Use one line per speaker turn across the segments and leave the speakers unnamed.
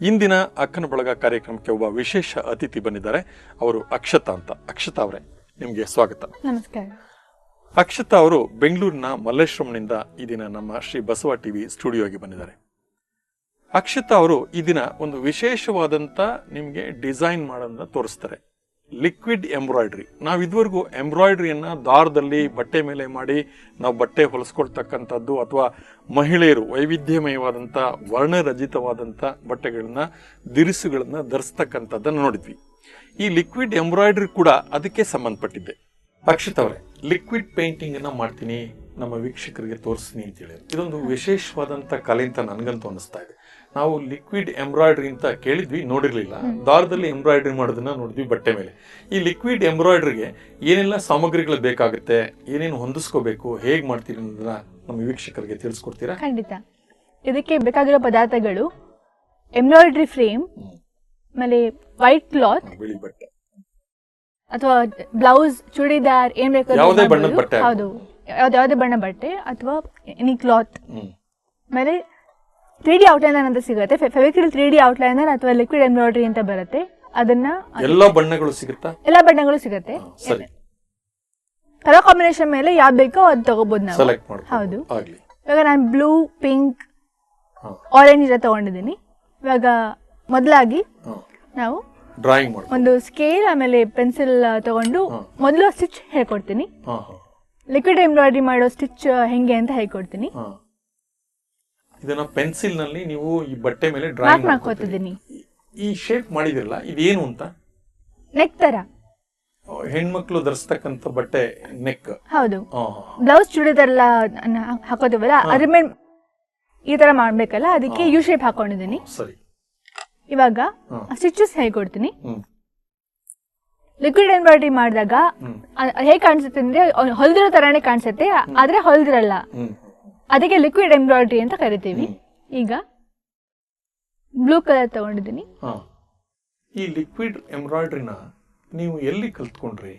ಇಂದಿನ ಅಕ್ಕನ ಬಳಗ ಕಾರ್ಯಕ್ರಮಕ್ಕೆ ಒಬ್ಬ ವಿಶೇಷ ಅತಿಥಿ ಬಂದಿದ್ದಾರೆ. ಅವರು ಅಕ್ಷತಾ ಅಂತ. ಅಕ್ಷತಾ ಅವರೇ ನಿಮಗೆ ಸ್ವಾಗತ.
ನಮಸ್ಕಾರ.
ಅಕ್ಷತಾ ಅವರು ಬೆಂಗಳೂರಿನ ಮಲ್ಲೇಶ್ವರಂನಿಂದ ಈ ದಿನ ನಮ್ಮ ಶ್ರೀ ಬಸವ ಟಿವಿ ಸ್ಟುಡಿಯೋಗೆ ಬಂದಿದ್ದಾರೆ. ಅಕ್ಷತಾ ಅವರು ಈ ದಿನ ಒಂದು ವಿಶೇಷವಾದಂತ ನಿಮಗೆ ಡಿಸೈನ್ ಮಾಡೋದನ್ನ ತೋರಿಸ್ತಾರೆ. Liquid embroidery. ನಾವು ಇದುವರೆಗೂ ಎಂಬ್ರಾಯ್ಡ್ರಿಯನ್ನ ದಾರದಲ್ಲಿ ಬಟ್ಟೆ ಮೇಲೆ ಮಾಡಿ ನಾವು ಬಟ್ಟೆ ಹೊಲಿಸ್ಕೊಳ್ತಕ್ಕಂಥದ್ದು ಅಥವಾ ಮಹಿಳೆಯರು ವೈವಿಧ್ಯಮಯವಾದಂಥ ವರ್ಣರಜಿತವಾದಂಥ ಬಟ್ಟೆಗಳನ್ನ ದಿರಿಸುಗಳನ್ನ ಧರಿಸ್ತಕ್ಕಂಥದ್ದನ್ನು ನೋಡಿದ್ವಿ. ಈ ಲಿಕ್ವಿಡ್ ಎಂಬ್ರಾಯ್ಡ್ರಿ ಕೂಡ ಅದಕ್ಕೆ ಸಂಬಂಧಪಟ್ಟಿದ್ದೆ. ಅಕ್ಷಿತ್ ಅವರೇ ಲಿಕ್ವಿಡ್ ಪೇಂಟಿಂಗ್ ಅನ್ನ ಮಾಡ್ತೀನಿ ನಮ್ಮ ವೀಕ್ಷಕರಿಗೆ ತೋರಿಸ್ತೀನಿ ಅಂತ ಹೇಳಿ ಇದೊಂದು ವಿಶೇಷವಾದಂತ ಕಲೆ ಅಂತ ನನಗಂತೂ ಅನಿಸ್ತಾ ಇದೆ. ನಾವು ಲಿಕ್ವಿಡ್ ಎಂಬ್ರಾಯ್ಡ್ರಿ ಅಂತ ಕೇಳಿದ್ವಿ ನೋಡಿರ್ಲಿಲ್ಲ. ದಾರದಲ್ಲಿ ಎಂಬ್ರಾಯ್ಡ್ರಿ ಮಾಡೋದನ್ನ ನೋಡಿದ್ವಿ ಬಟ್ಟೆ ಮೇಲೆ. ಈ ಲಿಕ್ವಿಡ್ ಎಂಬ್ರಾಯ್ಡ್ರಿಗೆ ಏನೆಲ್ಲ ಸಾಮಗ್ರಿಗಳು ಬೇಕಾಗುತ್ತೆ ಏನೇನು ಹೊಂದಿಸ್ಕೋಬೇಕು ಹೇಗ್ ಮಾಡ್ತೀರಿ ಅನ್ನೋದನ್ನ ನಮ್ಮ ವೀಕ್ಷಕರಿಗೆ ತಿಳಿಸ್ಕೊಡ್ತೀರಾ?
ಖಂಡಿತ. ಇದಕ್ಕೆ ಬೇಕಾಗಿರೋ ಪದಾರ್ಥಗಳು ಎಂಬ್ರಾಯ್ಡ್ರಿ ಫ್ರೇಮ್ ಆಮೇಲೆ ವೈಟ್ ಕ್ಲಾತ್
ಬಿಳಿ ಬಟ್ಟೆ.
ಅಥವಾ ಬ್ಲೌಸ್ ಚೂಡಿದಾರ್ ಏನ್ ಬೇಕಾದ್ರೂ
ಯಾವುದೇ ಬಣ್ಣದ ಬಟ್ಟೆ
ಹೌದು. ಯಾವ್ದು ಯಾವುದೇ ಬಣ್ಣ ಬಟ್ಟೆ ಅಥವಾ ಎನಿ ಕ್ಲಾತ್ ಆಮೇಲೆ ತ್ರೀ ಡಿ ಔಟ್ಲೈನರ್ ಅಂತ ಸಿಗುತ್ತೆ. ಫೆವಿಕ್ರಿಲ್ ತ್ರೀ ಡಿ ಔಟ್ಲೈನರ್ ಅಥವಾ ಲಿಕ್ವಿಡ್ ಎಂಬ್ರಾಯ್ಡ್ರಿ ಅಂತ ಬರುತ್ತೆ. ಅದನ್ನ
ಎಲ್ಲ ಬಣ್ಣಗಳು ಸಿಗುತ್ತಾ?
ಎಲ್ಲ ಬಣ್ಣಗಳು ಸಿಗುತ್ತೆ.
ಸರಿ.
ಕಲರ್ ಕಾಂಬಿನೇಷನ್ ಮೇಲೆ ಯಾವ್ದು ಬೇಕೋ ಅದು ತಗೋಬಹುದು ನಾವು.
ಸೆಲೆಕ್ಟ್ ಮಾಡ್ಬೋದು
ಹೌದು.
ಆಗ್ಲಿ.
ಇವಾಗ ನಾನು ಬ್ಲೂ ಪಿಂಕ್ ಆರೆಂಜ್ ಎಲ್ಲ ತಗೊಂಡಿದ್ದೀನಿ. ಇವಾಗ ಮೊದಲಾಗಿ ನಾವು
ಡ್ರಾಯಿಂಗ್ ಮಾಡಿ
ಒಂದು ಸ್ಕೇಲ್ ಆಮೇಲೆ ಪೆನ್ಸಿಲ್ ತಗೊಂಡು. ಮೊದಲು ಸ್ಟಿಚ್ ಹೇಳ್ಕೊಡ್ತೀನಿ. ಲಿಕ್ವಿಡ್ ಎಂಬ್ರಾಯ್ಡ್ರಿ ಮಾಡೋ ಸ್ಟಿಚ್ ಹೆಂಗೆ ಅಂತ ಹೇಳ್ಕೊಡ್ತೀನಿ.
ಇದನ್ನ ಪೆನ್ಸಿಲ್ನಲ್ಲಿ ನೀವು ಈ ಬಟ್ಟೆ ಮೇಲೆ ಡ್ರಾಯಿಂಗ್
ಮಾಡ್ಕೋತಿದ್ದೀನಿ.
ಈ ಶೇಪ್ ಮಾಡಿದಿರಲ್ಲ ಇದೇನು ಅಂತ?
ನೆಕ್ ತರ.
ಹೆಣ್ಮಕ್ಳು ಧರಿಸ್ತಕ್ಕಂತ ಬಟ್ಟೆ ನೆಕ್
ಹೌದು. ಬ್ಲೌಸ್ ಚೂಡಿದಾರ್ ಎಲ್ಲ ನ- ಅದ್ರ ಮೇಲೆ ಈ ತರ ಮಾಡ್ಬೇಕಲ್ಲ ಅದಕ್ಕೆ ಯು ಶೇಪ್ ಹಾಕೊಂಡಿದ್ದೀನಿ.
ಸರಿ.
ಇವಾಗ. ಸ್ಟಿಚಸ್ ಹೇಗೆ
ಕೊಡ್ತೀನಿ?
ಲಿಕ್ವಿಡ್ ಎಂಬ್ರಾಯ್ಡ್ರಿ ಮಾಡಿದಾಗ ಹೇಗೆ ಕಾಣಿಸುತ್ತೆ ಅಂದ್ರೆ ಹೊಲ್ದಿರೋ ತರಾನೇ ಕಾಣಿಸುತ್ತೆ ಆದ್ರೆ ಹೊಲ್ದಿರಲ್ಲ. ಅದಕ್ಕೆ ಲಿಕ್ವಿಡ್ ಎಂಬ್ರಾಯ್ಡ್ರಿ ಅಂತ ಕರಿತೀವಿ. ಈಗ ಬ್ಲೂ ಕಲರ್ ತಗೊಂಡಿದ್ದೀನಿ.
ಹಾ. ಈ ಲಿಕ್ವಿಡ್ ಎಂಬ್ರಾಯ್ಡ್ರಿನ ನೀವು ಎಲ್ಲಿ ಕಲ್ತ್ಕೊಂಡ್ರಿ?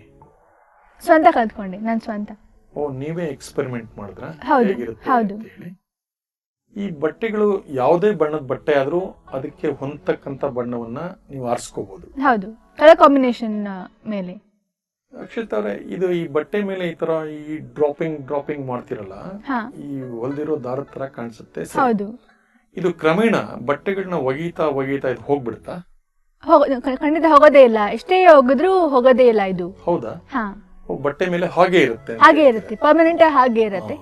ಸ್ವಂತ ಕಲ್ತ್ಕೊಂಡೆ ನಾನು ಸ್ವಂತ.
ಓ ನೀವೇ ಎಕ್ಸ್ಪೆರಿಮೆಂಟ್ ಮಾಡಿದ್ರ?
ಹೌದು,
ಹೇಗಿರುತ್ತೆ
ಹೌದು.
ಅಂತ ಹೇಳಿ. ಈ ಬಟ್ಟೆಗಳು ಯಾವುದೇ ಬಣ್ಣದ ಬಟ್ಟೆ ಆದ್ರೂ ಅದಕ್ಕೆ ಹೊಂದತಕ್ಕಂಥ ಬಣ್ಣವನ್ನ ನೀವು ಆರಿಸ್ಕೋಬಹುದು
ಹೌದು ಕಲರ್ ಕಾಂಬಿನೇಷನ್ ಮೇಲೆ.
ಅಕ್ಷಿತ್ ಅವ್ರೆ ಇದು ಈ ಬಟ್ಟೆ ಮೇಲೆ ಈ ತರ ಈ ಡ್ರಾಪಿಂಗ್ ಡ್ರಾಪಿಂಗ್ ಮಾಡ್ತಿರಲ್ಲ
ಹಾ.
ಈ ಹೊಲ್ದಿರೋ ದಾರದ ತರ ಕಾಣಿಸುತ್ತೆ.
ಹೌದು.
ಇದು ಕ್ರಮೇಣ ಬಟ್ಟೆಗಳನ್ನ ಒಗೀತಾ ಒಗೀತಾ ಇದು ಹೋಗ್ಬಿಡುತ್ತಾ?
ಹೋಗ ಕ- ಖಂಡಿತ ಹೋಗೋದೇ ಇಲ್ಲ. ಎಷ್ಟೇ ಹೋಗಿದ್ರು ಹೋಗೋದೇ ಇಲ್ಲ ಇದು.
ಹೌದಾ?
ಹಾ.
ಓ, ಬಟ್ಟೆ ಮೇಲೆ ಹಾಗೆ ಇರುತ್ತೆ
ಹಾಗೆ? ಇರುತ್ತೆ. ಪರ್ಮನೆಂಟ್ ಹಾಗೆ ಇರುತ್ತೆ.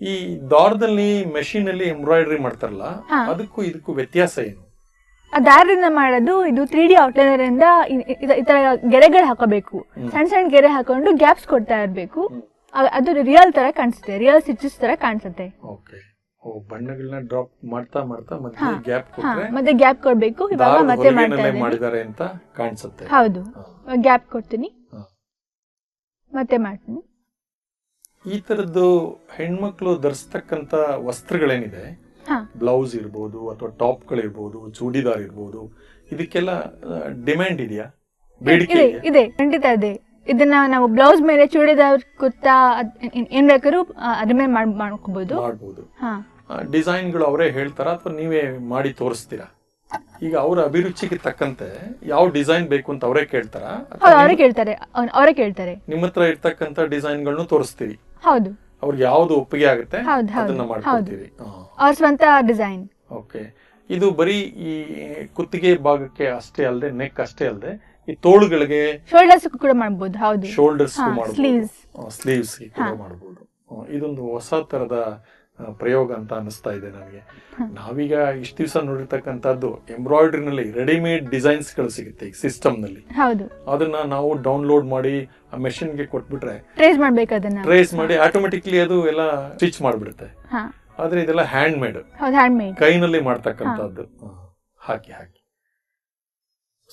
ಈ ದಾರದಲ್ಲಿ ಮೆಷಿನ್ ಅಲ್ಲಿ ಎಂಬ್ರಾಯ್ಡ್ರಿ ಮಾಡ್ತಾರಲ್ಲ
ಹಾ.
ಅದಕ್ಕೂ ಇದಕ್ಕೂ ವ್ಯತ್ಯಾಸ ಏನು?
ಆ ದಾರದಿಂದ ಮಾಡೋದು ಇದು ತ್ರೀ ಡಿ ಔಟ್ಲೈನರ್ ಇಂದ ಈ ತರ ಗೆರೆಗಳು ಹಾಕೋಬೇಕು. ಸಣ್ಣ ಸಣ್ಣ ಗೆರೆ ಹಾಕೊಂಡು ಗ್ಯಾಪ್ಸ್ ಕೊಡ್ತಾ ಇರಬೇಕು. ಅದು ರಿಯಲ್ ತರ ಕಾಣಿಸುತ್ತೆ. ರಿಯಲ್ ಸ್ಟಿಚಸ್ ತರ ಕಾಣಿಸುತ್ತೆ.
ಬಣ್ಣಗಳನ್ನ ಡ್ರಾಪ್ ಮಾಡ್ತಾ ಮಾಡ್ತಾ
ಮತ್ತೆ
ಗ್ಯಾಪ್
ಮತ್ತೆ ಗ್ಯಾಪ್ ಕೊಡ್ಬೇಕು. ಇವಾಗ ಮತ್ತೆ
ಮಾಡಿದ್ದಾರೆ ಅಂತ ಕಾಣಿಸುತ್ತೆ.
ಹೌದು. ಗ್ಯಾಪ್ ಕೊಡ್ತೀನಿ. ಮತ್ತೆ ಮಾಡ್ತೀನಿ.
ಈ ತರದ್ದು ಹೆಣ್ಮಕ್ಳು ಧರಿಸ್ತಕ್ಕಂತ ವಸ್ತ್ರಗಳೇನಿದೆ? ಬ್ಲೌಸ್ ಇರ್ಬೋದು ಅಥವಾ ಟಾಪ್ಗಳಿರ್ಬೋದು ಚೂಡಿದಾರ್ ಇರ್ಬೋದು ಇದಕ್ಕೆಲ್ಲ ಡಿಮ್ಯಾಂಡ್ ಇದೆಯಾ? ಬೇಡಿಕೆ
ಇದೆ ಇದೆ ಖಂಡಿತ ಇದೆ. ಇದನ್ನ ನಾವು ಬ್ಲೌಸ್ ಮೇಲೆ ಚೂಡಿದಾರ್ ಕುರ್ತಾ ಏನ್- ಬೇಕಾದ್ರೂ ಅದ್ರ ಮೇಲೆ ಮಾಡ್ ಮಾಡ್ಕೋಬಹುದು
ಮಾಡ್ಬೋದು.
ಹಾ.
ಡಿಸೈನ್ಗಳು ಅವರೇ ಹೇಳ್ತಾರ ಅಥವಾ ನೀವೇ ಮಾಡಿ ತೋರಿಸ್ತೀರಾ? ಈಗ ಅವರ ಅಭಿರುಚಿಗೆ ತಕ್ಕಂತೆ ಯಾವ ಡಿಸೈನ್ ಬೇಕು ಅಂತ ಅವರೇ ಕೇಳ್ತಾರ?
ಅವರೇ ಕೇಳ್ತಾರೆ. ಅವರೇ ಕೇಳ್ತಾರೆ.
ನಿಮ್ಮ ಹತ್ರ ಇರ್ತಕ್ಕಂತ ಡಿಸೈನ್ಗಳನ್ನು ತೋರಿಸ್ತೀರಿ?
ಹೌದು.
ಅವ್ರಿಗೆ ಯಾವ್ದು ಒಪ್ಪಿಗೆ ಆಗುತ್ತೆ ಅದನ್ನ ಮಾಡ್ಕೊಡ್ತೀರಿ
ಅವ್ರ ಸ್ವಂತ ಡಿಸೈನ್.
ಓಕೆ. ಇದು ಬರೀ ಈ ಕುತ್ತಿಗೆ ಭಾಗಕ್ಕೆ ಅಷ್ಟೇ ಅಲ್ಲದೆ ನೆಕ್ ಅಷ್ಟೇ ಅಲ್ಲದೆ ಈ ತೋಳುಗಳಿಗೆ
ಶೋಲ್ಡರ್ಸ್ ಕೂಡ ಮಾಡಬಹುದು ಹೌದು.
Shoulders
sleeves.
ಸ್ಲೀವ್ಸ್ ಕೂಡ ಮಾಡಬಹುದು ಇದೊಂದು ಹೊಸ ತರದ ಪ್ರಯೋಗ ಅಂತ ಅನಿಸ್ತಾ ಇದೆ ನನಗೆ. ನಾವೀಗ ಇಷ್ಟು ದಿವಸ ನೋಡಿರ್ತಕ್ಕಂಥದ್ದು ಎಂಬ್ರಾಯ್ಡ್ರಿನಲ್ಲಿ ರೆಡಿಮೇಡ್ ಡಿಸೈನ್ಸ್ಗಳು ಸಿಗುತ್ತೆ ಈ ಸಿಸ್ಟಮ್ನಲ್ಲಿ.
ಹೌದು.
ಅದನ್ನ ನಾವು ಡೌನ್ಲೋಡ್ ಮಾಡಿ machine ಗೆ ಕೊಟ್ಬಿಟ್ರೆ
ಟ್ರೇಸ್ ಮಾಡಬೇಕು ಅದನ್ನ.
ಟ್ರೇಸ್ ಮಾಡಿ ಆಟೋಮೆಟಿಕ್ಲಿ ಅದು ಎಲ್ಲ ಸ್ಟಿಚ್ ಮಾಡ್ಬಿಡುತ್ತೆ.
ಹಾ.
ಆದ್ರೆ ಇದೆಲ್ಲ ಹ್ಯಾಂಡ್ ಮೇಡ್
ಹೌದು ಹ್ಯಾಂಡ್ ಮೇಡ್
ಕೈನಲ್ಲಿ ಮಾಡ್ತಕ್ಕಂಥದ್ದು. ಹಾಕಿ ಹಾಕಿ.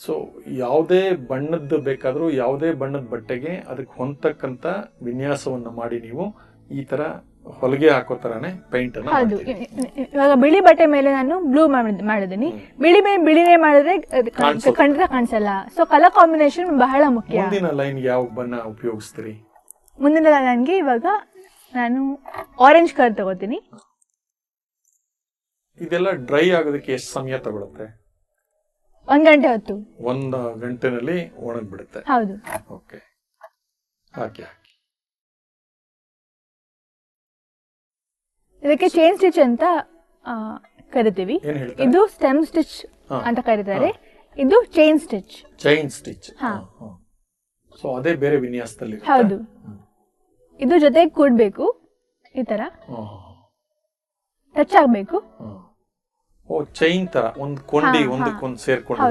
ಸೊ ಯಾವುದೇ ಬಣ್ಣದ್ದು ಬೇಕಾದರೂ ಯಾವುದೇ ಬಣ್ಣದ ಬಟ್ಟೆಗೆ ಅದಕ್ಕೆ ಹೊಂದತಕ್ಕಂಥ ವಿನ್ಯಾಸವನ್ನು ಮಾಡಿ ನೀವು ಈ ತರ ಹೊಲಿಗೆ ಹಾಕೋ ತರಾನೇ ಪೇಂಟ್
ಹೌದು. ಇವಾಗ ಬಿಳಿ ಬಟ್ಟೆ ಮೇಲೆ ನಾನು ಬ್ಲೂ ಮಾಡಿದ್ದೀನಿ. ಬಿಳಿ ಮೇಲೆ ಬಿಳಿನೇ ಮಾಡಿದ್ರೆ ಅದು ಕ-
ಕಾಣ್ಸುತ್ತೆ.
ಖಂಡಿತ ಕಾಣಿಸಲ್ಲ. ಸೊ ಕಲರ್ ಕಾಂಬಿನೇಷನ್ ಬಹಳ ಮುಖ್ಯ.
ಮುಂದಿನ ಲೈನ್ ಯಾವ ಬಣ್ಣ ಉಪಯೋಗಿಸ್ತೀರಿ?
ಮುಂದಿನ ನನಗೆ ಇವಾಗ ನಾನು ಆರೆಂಜ್ ಕಲರ್ ತಗೋತೀನಿ.
ಇದೆಲ್ಲ ಡ್ರೈ ಆಗೋದಕ್ಕೆ ಎಷ್ಟು ಸಮಯ ತಗೊಳುತ್ತೆ?
ಒಂದ್ ಗಂಟೆ ಹೊತ್ತು.
ಒಂದು ಗಂಟೆನಲ್ಲಿ ಒಣಗ್ಬಿಡುತ್ತೆ.
ಹೌದು.
ಓಕೆ ಹಾಕಿ ಹಾಕಿ.
ಇದಕ್ಕೆ ಚೈನ್ ಸ್ಟಿಚ್ ಅಂತ ಕರೀತೀವಿ. ಇದು ಸ್ಟೆಮ್ ಸ್ಟಿಚ್ ಅಂತ ಕರೀತಾರೆ. ಇದು ಚೈನ್ ಸ್ಟಿಚ್
ಚೈನ್ ಸ್ಟಿಚ್
ಹಾ.
ಸೊ ಅದೇ ಬೇರೆ ವಿನ್ಯಾಸದಲ್ಲಿ?
ಹೌದು. ಇದು ಜೊತೆಗೆ ಕೂಡ್ಬೇಕು. ಈ ತರ. ಟಚ್ ಆಗ್ಬೇಕು.
ಓ ಚೈನ್ ತರ. ಒಂದು ಕೊಂಡಿ. ಒಂದಕ್ಕೊಂದು ಸೇರ್ಕೊಂಡು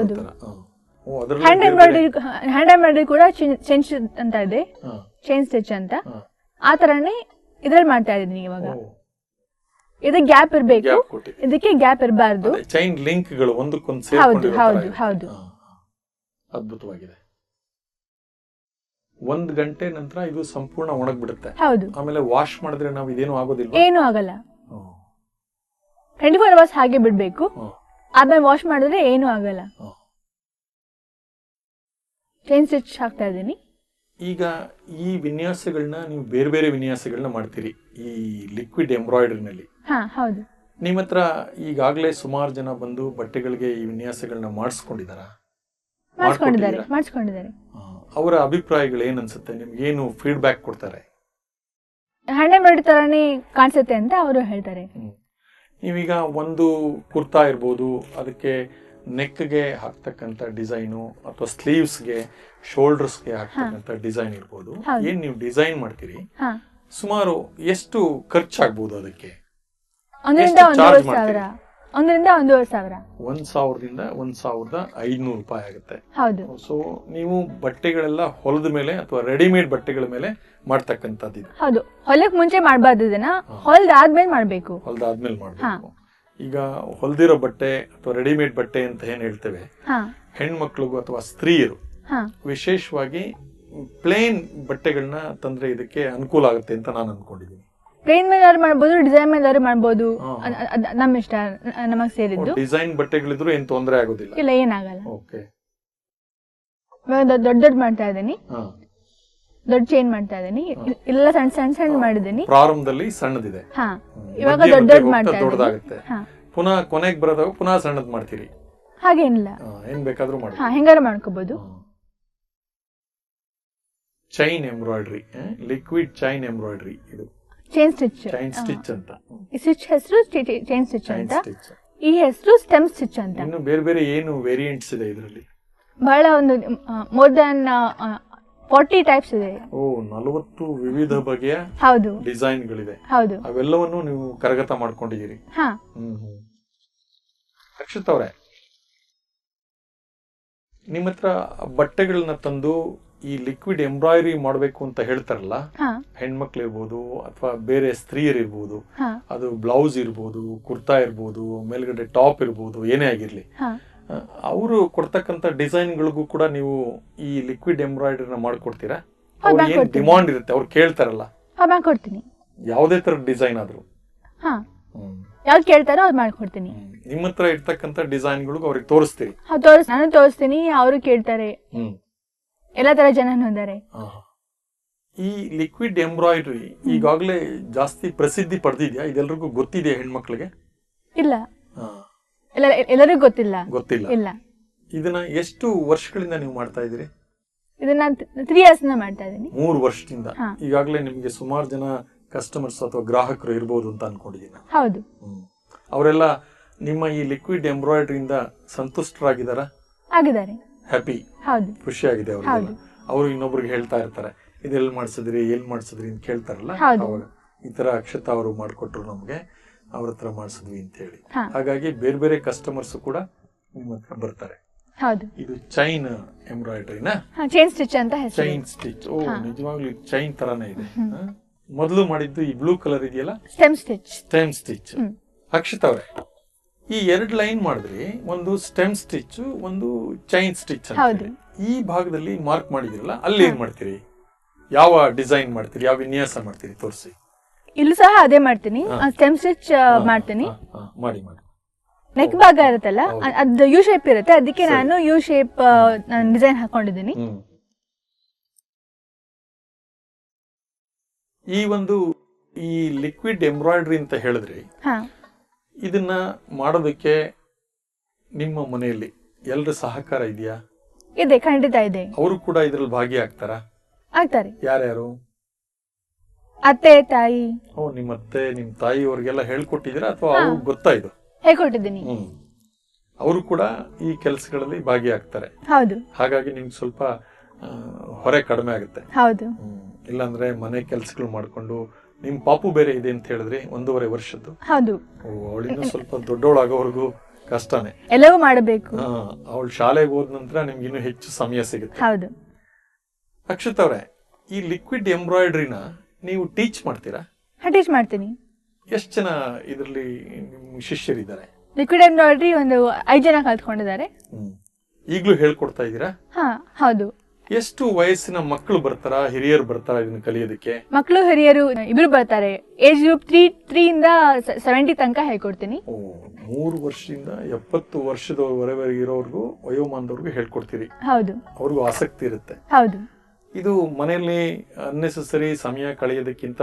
ಹ್ಯಾಂಡ್
ಬೇರೆ ಬೇರೆ-
ಎಂಬ್ರಾಯ್ಡರಿ ಹ್ಯಾಂಡ್ ಎಂಬ್ರಾಯ್ಡರಿ ಕೂಡ ಚೈನ್ ಅಂತ ಇದೆ. ಚೈನ್ ಸ್ಟಿಚ್ ಅಂತ. ಆ ತರನೇ ಇದ್ರಲ್ಲಿ ಮಾಡ್ತಾ ಇದ್ದೀನಿ ಇವಾಗ. ಇದಕ್ಕೆ ಗ್ಯಾಪ್ ಇರಬೇಕು.
ಕೊಟ್ಟಿದೆ.
ಇದಕ್ಕೆ ಗ್ಯಾಪ್ ಇರಬಾರ್ದು.
ಚೈನ್ ಲಿಂಕ್ಗಳು ಒಂದಕ್ಕೊಂದು
ಹೌದು,
ಸೇರ್ಕೊಂಡಿರೋ
ಹೌದು,
ಇದೆ.
ಹೌದು.
ಹಾ, ಹಾ. ಅದ್ಭುತವಾಗಿದೆ. ಒಂದ್ ಗಂಟೆ ನಂತರ ಇದು ಸಂಪೂರ್ಣ ಒಣಗ್ಬಿಡುತ್ತೆ.
ಹೌದು.
ಆಮೇಲೆ ವಾಶ್ ಮಾಡಿದ್ರೆ ನಾವು ಇದೇನು ಆಗೋದಿಲ್ಲ
ಏನು ಆಗಲ್ಲ. ಟ್ವೆಂಟಿ ಫೋರ್ ಅವರ್ಸ್ ಹಾಗೆ ಬಿಡಬೇಕು. ಆಮೇಲೆ ವಾಶ್ ಮಾಡಿದ್ರೆ ಏನು ಆಗಲ್ಲ. ಚೈನ್ ಸ್ಟಿಚ್ ಹಾಕ್ತಾ ಇದ್ದೀನಿ.
ಈಗ ಈ ವಿನ್ಯಾಸಗಳನ್ನ ನೀವು ಬೇರೆ ಬೇರೆ ವಿನ್ಯಾಸಗಳನ್ನ ಮಾಡ್ತೀರಿ. ಈ ಲಿಕ್ವಿಡ್ ಎಂಬ್ರಾಯ್ಡರಿನಲ್ಲಿ
ಹಾ ಹೌದು.
ನಿಮ್ಮ ಹತ್ರ ಈಗಾಗಲೇ ಸುಮಾರು ಜನ ಬಂದು ಬಟ್ಟೆಗಳಿಗೆ ಈ ವಿನ್ಯಾಸಗಳನ್ನ ಮಾಡಿಸ್ಕೊಂಡಿದಾರ?
ಮಾಡಿಸ್ಕೊಂಡಿದ್ದಾರೆ ಮಾಡಿಸ್ಕೊಂಡಿದ್ದಾರೆ.
ಅವರ ಅಭಿಪ್ರಾಯಗಳು ಏನ್ ಅನ್ಸುತ್ತೆ? ನಿಮ್ಗೆ ಏನು ಫೀಡ್ಬ್ಯಾಕ್ ಕೊಡ್ತಾರೆ?
ಹಣ್ಣೆ ಮಾಡಿ ತರನೇ ಕಾಣಿಸುತ್ತೆ ಅಂತ ಅವರು ಹೇಳ್ತಾರೆ.
ನೀವೀಗ ಒಂದು ಕುರ್ತಾ ಇರ್ಬೋದು ಅದಕ್ಕೆ ನೆಕ್ಗೆ ಹಾಕ್ತಕ್ಕಂಥ ಡಿಸೈನು ಅಥವಾ ಸ್ಲೀವ್ಸ್ಗೆ ಶೋಲ್ಡರ್ಸ್ಗೆ ಹಾಕ್ತಕ್ಕಂತ ಡಿಸೈನ್ ಇರ್ಬೋದು. ಏನ್ ನೀವು ಡಿಸೈನ್ ಮಾಡ್ತೀರಿ? ಸುಮಾರು ಎಷ್ಟು ಖರ್ಚಾಗ್ಬೋದು ಅದಕ್ಕೆ?
ಒಂದರಿಂದ ಒಂದೂವರೆ ಸಾವಿರ.
ಮಾಡ್ತೀರಿ?
ಒಂದರಿಂದ ಒಂದೂವರೆ ಸಾವಿರ.
ಒಂದ್ ಸಾವಿರದಿಂದ ಒಂದ್ ಸಾವಿರದ ಐದ್ನೂರು ರೂಪಾಯಿ ಆಗುತ್ತೆ.
ಹೌದು.
ಸೊ ನೀವು ಬಟ್ಟೆಗಳೆಲ್ಲ ಹೊಲದ ಮೇಲೆ ಅಥವಾ ರೆಡಿಮೇಡ್ ಬಟ್ಟೆಗಳ ಮೇಲೆ ಮಾಡ್ತಕ್ಕಂಥದ್ದು ಇದು.
ಹೌದು. ಹೊಲಕ್ ಮುಂಚೆ ಮಾಡಬಾರ್ದು ಇದನ್ನ. ಹೊಲ್ದಾದ್ಮೇಲೆ ಮಾಡಬೇಕು.
ಹೊಲ್ದಾದ್ಮೇಲೆ ಮಾಡಬೇಕು. ಈಗ ಹೊಲ್ದಿರೋ ಬಟ್ಟೆ ಅಥವಾ ರೆಡಿಮೇಡ್ ಬಟ್ಟೆ ಅಂತ ಏನ್ ಹೇಳ್ತೇವೆ? ಹೆಣ್ಮಕ್ಳಿಗೂ ಅಥವಾ ಸ್ತ್ರೀಯರು ವಿಶೇಷವಾಗಿ ಪ್ಲೇನ್ ಬಟ್ಟೆಗಳನ್ನ ತಂದ್ರೆ ಇದಕ್ಕೆ ಅನುಕೂಲ ಆಗುತ್ತೆ ಅಂತ ನಾನು ಅನ್ಕೊಂಡಿದ್ದೀನಿ.
ಪ್ಲೇನ್ ಮಾಡ್ಬೋದು ಡಿಸೈನ್ ಮೇಲಾದ್ರು ಮಾಡ್ಬೋದು?
ಹಾ.
ಅದ್- ಅದ್- ಅದ್ ನಮ್ಮ ಇಷ್ಟ ನ- ನಮಗ್ ಸೇರಿದ್ದು.
ಡಿಸೈನ್ ಬಟ್ಟೆಗಳಿದ್ರು ಏನ್ ತೊಂದರೆ ಆಗೋದಿಲ್ಲ.
ಇಲ್ಲ ಏನಾಗಲ್ಲ.
ಓಕೆ.
ಇವಾಗ ದೊಡ್ಡ ದೊಡ್ಡ ಮಾಡ್ತಾ ಇದ್ದೀನಿ. ದೊಡ್ಡ ಚೇಂಜ್ ಮಾಡ್ತಾ ಇದ್ದೀನಿ. ಇಲ್ಲ ಸಣ್ಣ ಸಣ್ಣ ಸಣ್ಣ ಮಾಡಿದ್ದೀನಿ.
ಪ್ರಾರಂಭದಲ್ಲಿ ಸಣ್ಣದಿದೆ.
ಹಾ. ಇವಾಗ
ಮಧ್ಯೆ
ದೊಡ್ಡ
ಮಧ್ಯೆ
ದೊಡ್ಡ
ಹೋಗ್ತಾ
ಮಾಡ್ತಾ ಇದ್ದೀನಿ.
ದೊಡ್ಡದಾಗುತ್ತೆ.
ಹಾ.
ಪುನಃ ಕೊನೆಗೆ ಬರೋದಾಗ ಪುನಃ ಸಣ್ಣದ್ ಮಾಡ್ತೀರಿ.
ಹಾಗೇನಿಲ್ಲ.
ಏನ್ ಬೇಕಾದ್ರೂ ಮಾಡಿ.
ಹಾ ಹೆಂಗಾರು ಮಾಡ್ಕೋಬಹುದು
chain embroidery liquid chain embroidery ಇದು.
ಚೈನ್ ಸ್ಟಿಚ್
ಚೈನ್ ಸ್ಟಿಚ್ ಅಂತ.
ಈ ಸ್ಟಿಚ್ ಹೆಸರು ಚೈನ್ ಸ್ಟಿಚ್ ಅಂತ.
ಸ್ಟಿಚ್
ಈ ಹೆಸರು ಸ್ಟೆಮ್ ಸ್ಟಿಚ್ ಅಂತ.
ಇನ್ನು ಬೇರೆ ಬೇರೆ ಏನು ವೇರಿಯಂಟ್ಸ್ ಇದೆ ಇದರಲ್ಲಿ?
ಬಹಳ ಒಂದು ಮೋರ್ ದನ್ ಫಾರ್ಟಿ ಟೈಪ್ಸ್ ಇದೆ.
ಓ ನಲವತ್ತು ವಿವಿಧ ಬಗೆಯ
ಹೌದು.
ಡಿಸೈನ್ಗಳಿದೆ.
ಹೌದು.
ಅವೆಲ್ಲವನ್ನು ನೀವು ಕರಗತ ಮಾಡ್ಕೊಂಡಿದ್ದೀರಿ.
ಹಾ.
ಅಕ್ಷತ್ ಅವರೇ ನಿಮ್ಮ ಹತ್ರ ಬಟ್ಟೆಗಳನ್ನ ತಂದು ಈ ಲಿಕ್ವಿಡ್ ಎಂಬ್ರಾಯ್ಡರಿ ಮಾಡಬೇಕು ಅಂತ ಹೇಳ್ತಾರಲ್ಲ ಹೆಣ್ಮಕ್ಳು ಇರ್ಬೋದು ಅಥವಾ ಬೇರೆ ಸ್ತ್ರೀಯರ್ ಇರ್ಬೋದು ಅದು ಬ್ಲೌಸ್ ಇರ್ಬೋದು ಕುರ್ತಾ ಇರ್ಬೋದು ಮೇಲ್ಗಡೆ ಟಾಪ್ ಇರ್ಬೋದು ಏನೇ ಆಗಿರ್ಲಿ. ಅವರು ಕೊಡ್ತಕ್ಕಂಥ ಡಿಸೈನ್ಗಳಿಗೂ ಕೂಡ ನೀವು ಈ ಲಿಕ್ವಿಡ್ ಎಂಬ್ರಾಯ್ಡರಿನ ಮಾಡ್ಕೊಡ್ತೀರಾ? ಏನ್. ಡಿಮಾಂಡ್ ಇರುತ್ತೆ? ಅವ್ರು ಕೇಳ್ತಾರಲ್ಲ.
ಮಾಡ್ಕೊಡ್ತೀನಿ.
ಯಾವುದೇ ತರ ಡಿಸೈನ್ ಆದ್ರೂ.
ಯಾವ್ದು ಕೇಳ್ತಾರೋ ಅವ್ರು ಮಾಡ್ಕೊಡ್ತೀನಿ.
ನಿಮ್ಮ ಹತ್ರ ಇರ್ತಕ್ಕಂಥ ಡಿಸೈನ್ಗಳಿಗೂ ಅವ್ರಿಗೆ ತೋರಿಸ್ತೀರಿ.
ತೋರಿಸ್ ನಾನು ತೋರಿಸ್ತೀನಿ ಅವರು ಕೇಳ್ತಾರೆ. ಎಲ್ಲ ತರ ಜನನು ಇದ್ದಾರೆ.
ಈ ಲಿಕ್ವಿಡ್ ಎಂಬ್ರಾಯ್ಡ್ರಿ ಈಗಾಗಲೇ ಜಾಸ್ತಿ ಪ್ರಸಿದ್ಧಿ ಪಡೆದಿದ್ಯಾ? ಇದೆಲ್ಲರಿಗೂ ಗೊತ್ತಿದೆಯಾ ಹೆಣ್ಮಕ್ಳಿಗೆ?
ಇಲ್ಲ. ಎಲ್ಲರಿಗೂ ಗೊತ್ತಿಲ್ಲ.
ಗೊತ್ತಿಲ್ಲ.
ಇಲ್ಲ.
ಇದನ್ನ ಎಷ್ಟು ವರ್ಷಗಳಿಂದ ನೀವು ಮಾಡ್ತಾ ಇದ್ದೀರಿ?
ಇದನ್ನ ತ್ರೀ ಇಯರ್ಸ್ ಮಾಡ್ತಾ ಇದ್ದೀನಿ.
ಮೂರು ವರ್ಷದಿಂದ. ಈಗಾಗಲೇ ನಿಮ್ಗೆ ಸುಮಾರು ಜನ ಕಸ್ಟಮರ್ಸ್ ಅಥವಾ ಗ್ರಾಹಕರು ಇರಬಹುದು ಅಂತ ಅನ್ಕೊಂಡಿದ್ದೀನಿ.
ಹೌದು.
ಅವರೆಲ್ಲ ನಿಮ್ಮ ಈ ಲಿಕ್ವಿಡ್ ಎಂಬ್ರಾಯ್ಡ್ರಿಯಿಂದ ಸಂತುಷ್ಟರಾಗಿದ್ದಾರಾ?
ಆಗಿದ್ದಾರೆ.
ಹ್ಯಾಪಿ ಅವ್ರಿಗೆಲ್ಲ
ಹೌದು.
ಅವರು ಇನ್ನೊಬ್ರಿಗೆ ಹೇಳ್ತಾ ಇರ್ತಾರೆ. ಇದೆಲ್ಲ ಮಾಡಿಸಿದ್ರಿ ಎಲ್ಲಿ ಮಾಡಿಸಿದ್ರಿ ಅಂತ ಕೇಳ್ತಾರಲ್ಲ. ಅವಾಗ ಈ ತರ ಅಕ್ಷತಾ ಅವರು ಮಾಡಿಕೊಟ್ರು ನಮ್ಗೆ. ಅವ್ರ ಹತ್ರ ಮಾಡಿಸಿದ್ವಿ ಅಂತ ಹೇಳಿ. ಹಾಗಾಗಿ ಬೇರೆ ಬೇರೆ ಕಸ್ಟಮರ್ಸ್ ಕೂಡ ನಿಮ್ಮ ಹತ್ರ ಬರ್ತಾರೆ.
ಹೌದು.
ಇದು ಚೈನ್ ಎಂಬ್ರಾಯ್ಡ್ರಿನ
ಚೈನ್ ಸ್ಟಿಚ್ ಅಂತ
ಚೈನ್ ಸ್ಟಿಚ್ ಓ ನಿಜವಾಗ್ಲೂ ಚೈನ್ ತರಾನೇ ಇದೆ? ಮೊದಲು ಮಾಡಿದ್ದು ಈ ಬ್ಲೂ ಕಲರ್ ಇದೆಯಲ್ಲ?
Stem stitch
stem stitch Akshata ಅವ್ರೆ ಈ ಎರಡು ಲೈನ್ ಮಾಡಿದ್ರಿ ಒಂದು ಸ್ಟೆಮ್ ಸ್ಟಿಚ್ ಒಂದು ಚೈನ್ ಸ್ಟಿಚ್ ಅಂತ ಈ ಭಾಗದಲ್ಲಿ ಮಾರ್ಕ್ ಮಾಡಿದಿರಲ್ಲ ಅಲ್ಲಿ ಏನ್ ಮಾಡ್ತೀರಿ? ಯಾವ ಡಿಸೈನ್ ಮಾಡ್ತೀರಿ? ಯಾವ ವಿನ್ಯಾಸ ಮಾಡ್ತೀರಿ? ತೋರಿಸಿ.
ಇಲ್ಲೂ ಸಹ ಅದೇ ಮಾಡ್ತೀನಿ. ಸ್ಟೆಮ್ ಸ್ಟಿಚ್ ಮಾಡ್ತೀನಿ.
ಮಾಡಿ ಮಾಡಿ.
ನೆಕ್ ಭಾಗ ಇರುತ್ತಲ್ಲ. ಅದು ಯು ಶೇಪ್ ಇರುತ್ತೆ. ಅದಕ್ಕೆ ನಾನು ಯು ಶೇಪ್ ಡಿಸೈನ್ ಹಾಕೊಂಡಿದ್ದೀನಿ.
ಈ ಒಂದು ಈ ಲಿಕ್ವಿಡ್ ಎಂಬ್ರಾಯ್ಡ್ರಿ ಅಂತ ಹೇಳಿದ್ರಿ ಇದನ್ನ ಮಾಡೋದಕ್ಕೆ ನಿಮ್ಮ ಮನೆಯಲ್ಲಿ ಎಲ್ಲರ ಸಹಕಾರ ಇದೆಯಾ?
ಇದೆ ಖಂಡಿತ ಇದೆ.
ಅವರು ಕೂಡ ಇದ್ರಲ್ಲಿ ಭಾಗಿಯಾಗ್ತಾರಾ?
ಆಗ್ತಾರೆ.
ಯಾರ್ಯಾರು?
ಅತ್ತೆ ತಾಯಿ.
ಓ ನಿಮ್ಮ ಅತ್ತೆ ನಿಮ್ಮ ತಾಯಿಯವ್ರಿಗೆಲ್ಲ ಹೇಳ್ಕೊಟ್ಟಿದ್ದೀರಾ ಅಥವಾ ಅವ್ರಿಗೆ ಗೊತ್ತಾ ಇದು?
ಹೇಳ್ಕೊಟ್ಟಿದ್ದೀನಿ.
ಹ್ಮ್. ಅವರು ಕೂಡ ಈ ಕೆಲಸಗಳಲ್ಲಿ ಭಾಗಿಯಾಗ್ತಾರೆ.
ಹೌದು.
ಹಾಗಾಗಿ ನಿಮ್ಗೆ ಸ್ವಲ್ಪ ಆ, ಹೊರೆ ಕಡಿಮೆ ಆಗುತ್ತೆ.
ಹೌದು.
ಹ್ಮ್. ಇಲ್ಲಾಂದ್ರೆ ಮನೆ ಕೆಲಸಗಳು ಮಾಡ್ಕೊಂಡು ನಿಮ್ ಪಾಪು ಬೇರೆ ಇದೆ ಅಂತ ಹೇಳಿದ್ರೆ ಒಂದೂವರೆ ವರ್ಷದ್ದು.
ಹೌದು.
ಅವಳಿಂದ ಸ್ವಲ್ಪ ದೊಡ್ಡವಳಾಗೋವರೆಗೂ ಕಷ್ಟನೇ.
ಎಲ್ಲವೂ ಮಾಡಬೇಕು.
ಅವಳು ಶಾಲೆಗೆ ಹೋದ ನಂತರ ನಿಮ್ಗೆ ಇನ್ನೂ ಹೆಚ್ಚು ಸಮಯ ಸಿಗುತ್ತೆ.
ಹೌದು.
ಅಕ್ಷತ್ ಅವ್ರೆ ಈ ಲಿಕ್ವಿಡ್ ಎಂಬ್ರಾಯ್ಡ್ರಿನ ನೀವು ಟೀಚ್ ಮಾಡ್ತೀರಾ?
ಟೀಚ್ ಮಾಡ್ತೀನಿ.
ಎಷ್ಟು ಜನ ಇದರಲ್ಲಿ ಶಿಷ್ಯರಿದ್ದಾರೆ?
ಲಿಕ್ವಿಡ್ ಎಂಬ್ರಾಯ್ಡ್ರಿ ಒಂದು ಐದು ಜನ ಕಲ್ತ್ಕೊಂಡಿದ್ದಾರೆ.
ಈಗಲೂ ಹೇಳ್ಕೊಡ್ತಾ ಇದ್ದೀರಾ?
ಹಾ ಹೌದು.
ಎಷ್ಟು ವಯಸ್ಸಿನ ಮಕ್ಕಳು ಬರ್ತಾರಾ ಹಿರಿಯರು ಬರ್ತಾರಾ ಇದನ್ನ ಕಲಿಯೋದಕ್ಕೆ?
ಮಕ್ಕಳು ಹಿರಿಯರು ಇಬ್ರು ಬರ್ತಾರೆ. ಏಜ್ ಗ್ರೂಪ್ ತ್ರೀ ತ್ರೀ ಇಂದ ಸೆವೆಂಟಿ ತನಕ ಹೇಳ್ಕೊಡ್ತೀನಿ.
ಓ ಮೂರು ವರ್ಷದಿಂದ ಎಪ್ಪತ್ತು ವರ್ಷದವರೆವರೆಗೆ ಇರೋರ್ಗು ವಯೋಮಾನದವ್ರಿಗೂ ಹೇಳ್ಕೊಡ್ತೀರಿ.
ಹೌದು.
ಅವ್ರಿಗೂ ಆಸಕ್ತಿ ಇರುತ್ತೆ.
ಹೌದು.
ಇದು ಮನೆಯಲ್ಲಿ ಅನ್ನೆಸೆಸರಿ ಸಮಯ ಕಳೆಯೋದಕ್ಕಿಂತ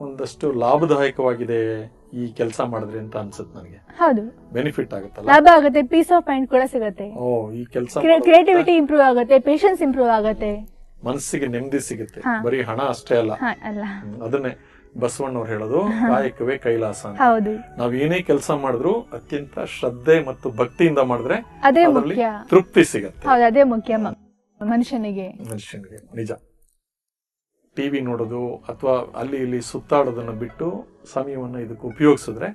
ಒಂದಷ್ಟು ಲಾಭದಾಯಕವಾಗಿದೆ ಈ ಕೆಲಸ ಮಾಡಿದ್ರೆ ಅಂತ ಅನ್ಸುತ್ತೆ ನನಗೆ.
ಹೌದು.
ಬೆನಿಫಿಟ್ ಆಗುತ್ತಲ್ಲ?
ಲಾಭ ಆಗುತ್ತೆ ಪೀಸ್ ಆಫ್ ಮೈಂಡ್ ಕೂಡ ಸಿಗುತ್ತೆ.
ಓ ಈ ಕೆಲಸ
ಕ್ರಿಯೇಟಿವಿಟಿ ಇಂಪ್ರೂವ್ ಆಗುತ್ತೆ ಪೇಷನ್ಸ್ ಇಂಪ್ರೂವ್ ಆಗುತ್ತೆ.
ಮನಸ್ಸಿಗೆ ನೆಮ್ಮದಿ ಸಿಗುತ್ತೆ. ಬರೀ ಹಣ ಅಷ್ಟೇ ಅಲ್ಲ. ಅದನ್ನೇ ಬಸವಣ್ಣವ್ರು ಹೇಳೋದು ಕಾಯಕವೇ ಕೈಲಾಸ ನಾವ್ ಏನೇ ಕೆಲಸ ಮಾಡಿದ್ರು ಅತ್ಯಂತ ಶ್ರದ್ಧೆ ಮತ್ತು ಭಕ್ತಿಯಿಂದ ಮಾಡಿದ್ರೆ
ಅದೇ
ಅದರಲ್ಲಿ
ಮುಖ್ಯ.
ತೃಪ್ತಿ ಸಿಗುತ್ತೆ.
ಅದೇ ಮುಖ್ಯ ಮನುಷ್ಯನಿಗೆ.
ಮನುಷ್ಯನಿಗೆ ನಿಜ. ಟಿವಿ ನೋಡೋದು ಅಥವಾ ಅಲ್ಲಿ ಇಲ್ಲಿ ಸುತ್ತಾಡೋದನ್ನ ಬಿಟ್ಟು ಸಮಯವನ್ನ ಇದಕ್ಕೆ ಉಪಯೋಗಿಸಿದ್ರೆ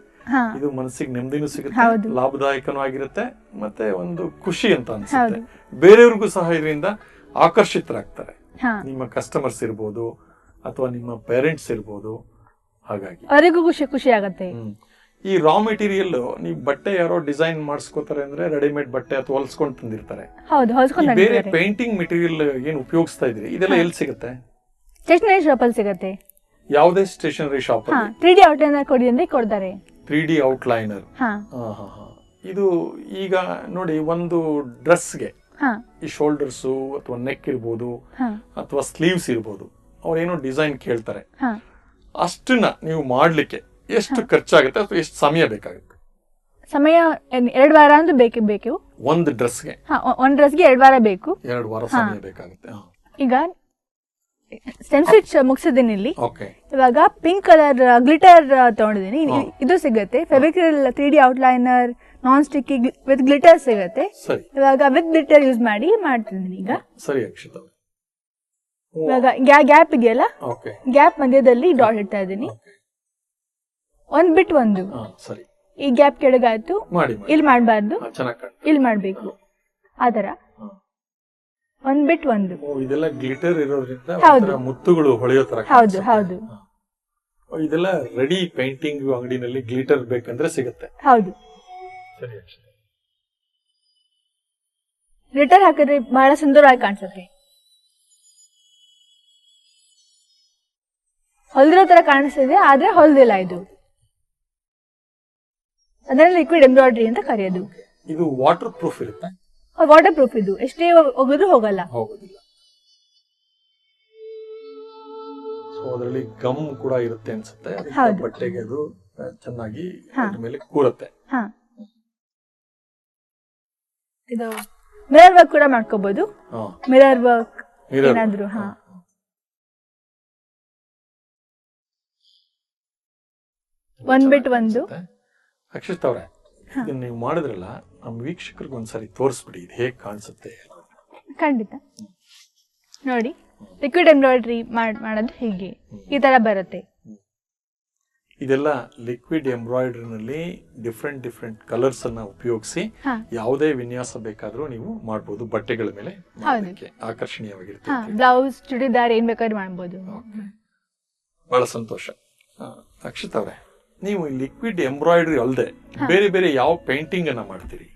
ಇದು ಮನಸ್ಸಿಗೆ ನೆಮ್ಮದಿನೂ ಸಿಗುತ್ತೆ. ಲಾಭದಾಯಕನೂ ಆಗಿರುತ್ತೆ ಮತ್ತೆ ಒಂದು ಖುಷಿ ಅಂತ ಅನ್ಸುತ್ತೆ. ಬೇರೆಯವ್ರಿಗೂ ಸಹ ಇದರಿಂದ ಆಕರ್ಷಿತರಾಗ್ತಾರೆ. ನಿಮ್ಮ ಕಸ್ಟಮರ್ಸ್ ಇರ್ಬೋದು ಅಥವಾ ನಿಮ್ಮ ಪೇರೆಂಟ್ಸ್ ಇರ್ಬೋದು ಹಾಗಾಗಿ.
ಅವರಿಗೂ ಖುಷಿ ಖುಷಿ ಆಗುತ್ತೆ.
ಈ ರಾ ಮೆಟೀರಿಯಲ್ ನೀವು ಬಟ್ಟೆ ಯಾರೋ ಡಿಸೈನ್ ಮಾಡಿಸ್ಕೋತಾರೆ ಅಂದ್ರೆ ರೆಡಿಮೇಡ್ ಬಟ್ಟೆ ಅಥವಾ ಹೊಲ್ಸ್ಕೊಂಡು ತಂದಿರ್ತಾರೆ. ಬೇರೆ ಪೇಂಟಿಂಗ್ ಮೆಟೀರಿಯಲ್ ಏನು ಉಪಯೋಗಿಸ್ತಾ ಇದ್ರಿ ಇದೆಲ್ಲ ಎಲ್ಲಿ ಸಿಗುತ್ತೆ?
ಸ್ಟೇಷನರಿ ಶಾಪ್ ಅಲ್ಲಿ ಸಿಗುತ್ತೆ.
ಯಾವುದೇ ಸ್ಟೇಷನರಿ ಶಾಪ್
ಹಾ ತ್ರೀ ಡಿ ಔಟ್ಲೈನರ್ ಕೊಡಿ ಅಂದ್ರೆ ಕೊಡ್ತಾರೆ.
ತ್ರೀ ಡಿ ಔಟ್ಲೈನರ್
ಹಾ.
ಇದು ಈಗ ನೋಡಿ ಒಂದು ಡ್ರೆಸ್ಗೆ
ಹಾ.
ಈ ಶೋಲ್ಡರ್ಸು ಅಥವಾ ನೆಕ್ ಇರ್ಬೋದು
ಹಾ.
ಅಥವಾ ಸ್ಲೀವ್ಸ್ ಇರ್ಬೋದು ಅವ್ರೇನೋ ಡಿಸೈನ್ ಕೇಳ್ತಾರೆ.
ಹಾ.
ಅಷ್ಟನ್ನ ನೀವು ಮಾಡ್ಲಿಕ್ಕೆ ಎಷ್ಟು ಖರ್ಚಾಗುತ್ತೆ ಅಥವಾ ಎಷ್ಟು ಸಮಯ ಬೇಕಾಗುತ್ತೆ?
ಸಮಯ ಎರಡು ವಾರ ಅಂದ್ರೆ ಬೇಕೇ ಬೇಕು
ಒಂದು ಡ್ರೆಸ್ಗೆ
ಹಾ ಒಂದ್ ಡ್ರೆಸ್ಗೆ ಎರಡು ವಾರ ಬೇಕು.
ಎರಡು ವಾರ ಸಮಯ ಬೇಕಾಗುತ್ತೆ
ಈಗ ಸ್ಟೆಮ್ ಸ್ಟಿಚ್ ಮುಗಿಸಿದ್ದೀನಿ ಇಲ್ಲಿ. ಇವಾಗ ಪಿಂಕ್ ಕಲರ್ ಗ್ಲಿಟರ್ ತಗೊಂಡಿದ್ದೀನಿ. ಇದು ಸಿಗುತ್ತೆ. Fevicryl three D outliner non stick with glitter ಸಿಗುತ್ತೆ. ಇವಾಗ ವಿತ್ ಗ್ಲಿಟರ್ ಯೂಸ್ ಮಾಡಿ ಮಾಡ್ತಿದ್ದೀನಿ ಈಗ.
ಸರಿ ಅಕ್ಷಿತ.
ಇವಾಗ ಗ್ಯಾಪ್ ಇದೆಯಲ್ಲ? ಗ್ಯಾಪ್ ಮಧ್ಯದಲ್ಲಿ ಡಾಟ್ ಇಡ್ತಾ ಇದ್ದೀನಿ. ಒಂದ್ ಬಿಟ್ ಒಂದು. ಈ ಗ್ಯಾಪ್ ಕೆಳಗಾಯ್ತು. ಇಲ್ಲಿ ಮಾಡಬಾರ್ದು. ಇಲ್ಲಿ ಮಾಡ್ಬೇಕು.
ಆತರ.
ಒಂದ್ ಬಿಟ್ ಒಂದು.
ಓ, ಇದೆಲ್ಲ ಗ್ಲಿಟರ್ ಇರೋದ್ರಿಂದ
ಹೌದು.
ಒಂಥರ ಮುತ್ತುಗಳು ಹೊಳೆಯೋ ತರ
ಹೌದು,
ಕಾಣಿಸುತ್ತೆ.
ಹೌದು.
ಓ, ಇದೆಲ್ಲ ರೆಡಿ ಪೇಂಟಿಂಗ್ ಅಂಗಡಿನಲ್ಲಿ ಗ್ಲಿಟರ್ ಬೇಕಂದ್ರೆ ಸಿಗುತ್ತೆ.
ಹೌದು.
ಸರಿ ಅಕ್ಷಿತ
ಗ್ಲಿಟರ್ ಹಾಕಿದ್ರೆ ಬಹಳ ಸುಂದರವಾಗಿ ಕಾಣಿಸುತ್ತೆ. ಹೊಲ್ದಿರೋ ತರ ಕಾಣಿಸ್ತಿದೆ ಆದ್ರೆ ಹೊಲ್ದಿಲ್ಲ ಇದು. ಅದನ್ನ ಲಿಕ್ವಿಡ್ ಎಂಬ್ರಾಯ್ಡ್ರಿ ಅಂತ ಕರೆಯೋದು.
ಇದು ವಾಟರ್ ಪ್ರೂಫ್ ಇರುತ್ತೆ.
ವಾಟರ್ ಪ್ರೂಫ್ ಇದು. ಎಷ್ಟೇ ಒಗೆದ್ರು ಹೋಗಲ್ಲ.
ಹೋಗೋದಿಲ್ಲ. ಸೊ ಅದರಲ್ಲಿ ಗಮ್ ಕೂಡ ಇರುತ್ತೆ ಅನ್ಸುತ್ತೆ.
ಹೌದು.
ಬಟ್ಟೆಗೆ ಅದು ಆ, ಚೆನ್ನಾಗಿ
ಹಾ.
ಅದ್ರ ಮೇಲೆ ಕೂರುತ್ತೆ.
ಹಾ. ಇದು ಮಿರರ್ ವರ್ಕ್ ಕೂಡ ಮಾಡ್ಕೋಬಹುದು
ಹಾ.
Mirror work
Mirror.
ಏನಾದ್ರು ಹಾ. ಒಂದ್ ಬಿಟ್ ಒಂದು.
ಅಕ್ಷಿತ್ ಅವ್ರೆ ಇದನ್ನ ನೀವು ಮಾಡಿದ್ರಲ್ಲ ನಮ್ಮ ವೀಕ್ಷಕರಿಗೆ ಒಂದ್ಸರಿ ತೋರಿಸ್ಬಿಡಿ ಇದು ಹೇಗೆ ಕಾಣಿಸುತ್ತೆ
ಖಂಡಿತ. ನೋಡಿ ಲಿಕ್ವಿಡ್ ಎಂಬ್ರಾಯ್ಡ್ರಿ ಮಾಡೋದು ಹೀಗೆ? ಈ ತರ ಬರುತ್ತೆ.
ಇದೆಲ್ಲ ಲಿಕ್ವಿಡ್ ಎಂಬ್ರಾಯ್ಡ್ರಿನಲ್ಲಿ ಡಿಫ್ರೆಂಟ್ ಡಿಫ್ರೆಂಟ್ ಕಲರ್ಸ್ ಅನ್ನ ಉಪಯೋಗಿಸಿ ಯಾವುದೇ ವಿನ್ಯಾಸ ಬೇಕಾದ್ರೂ ನೀವು ಮಾಡಬಹುದು ಬಟ್ಟೆಗಳ ಮೇಲೆ ಆಕರ್ಷಣೀಯವಾಗಿರುತ್ತೆ
ಬ್ಲೌಸ್ ಚುಡಿದಾರ್ ಏನ್ ಬೇಕಾದ್ರೂ ಮಾಡಬಹುದು
ಬಹಳ ಸಂತೋಷ. ಅಕ್ಷಿತ್ ಅವ್ರೆ ನೀವು ಲಿಕ್ವಿಡ್ ಎಂಬ್ರಾಯ್ಡ್ರಿ ಅಲ್ಲದೆ ಬೇರೆ ಬೇರೆ ಯಾವ ಪೇಂಟಿಂಗ್ ಅನ್ನ ಮಾಡ್ತೀರಿ?